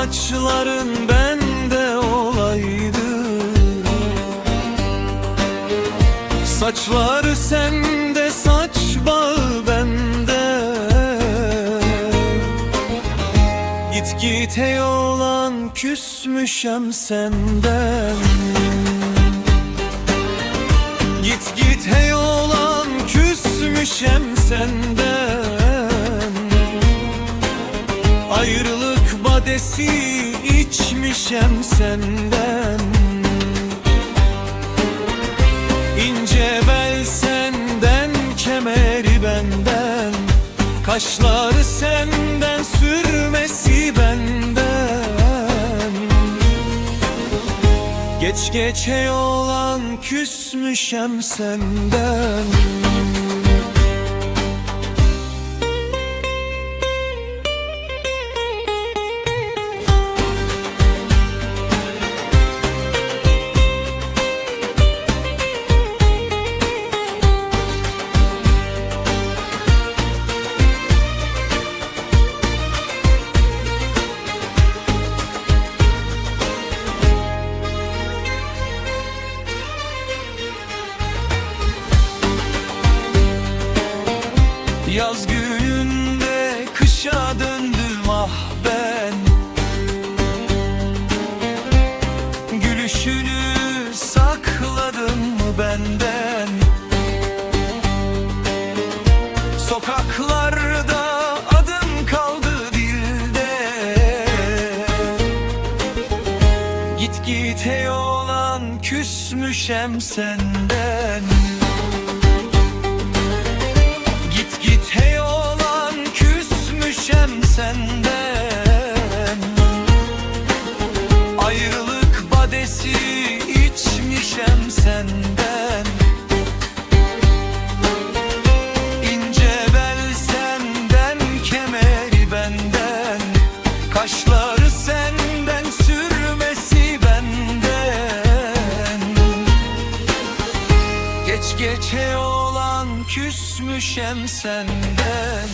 saçların bende olaydı. Saçlar sende saç bağı bende. Git git hey olan küsmüşem senden. Git git hey Badesi içmişem senden. İnce bel senden, kemeri benden. Kaşları senden, sürmesi benden. Geç geçe olan küsmüşem senden Yaz gününde kışa döndüm ah ben. Gülüşünü sakladın mı benden. Sokaklarda adım kaldı dilde. Git git hey olan küsmüşem senden Geç geçe olan küsmüşem senden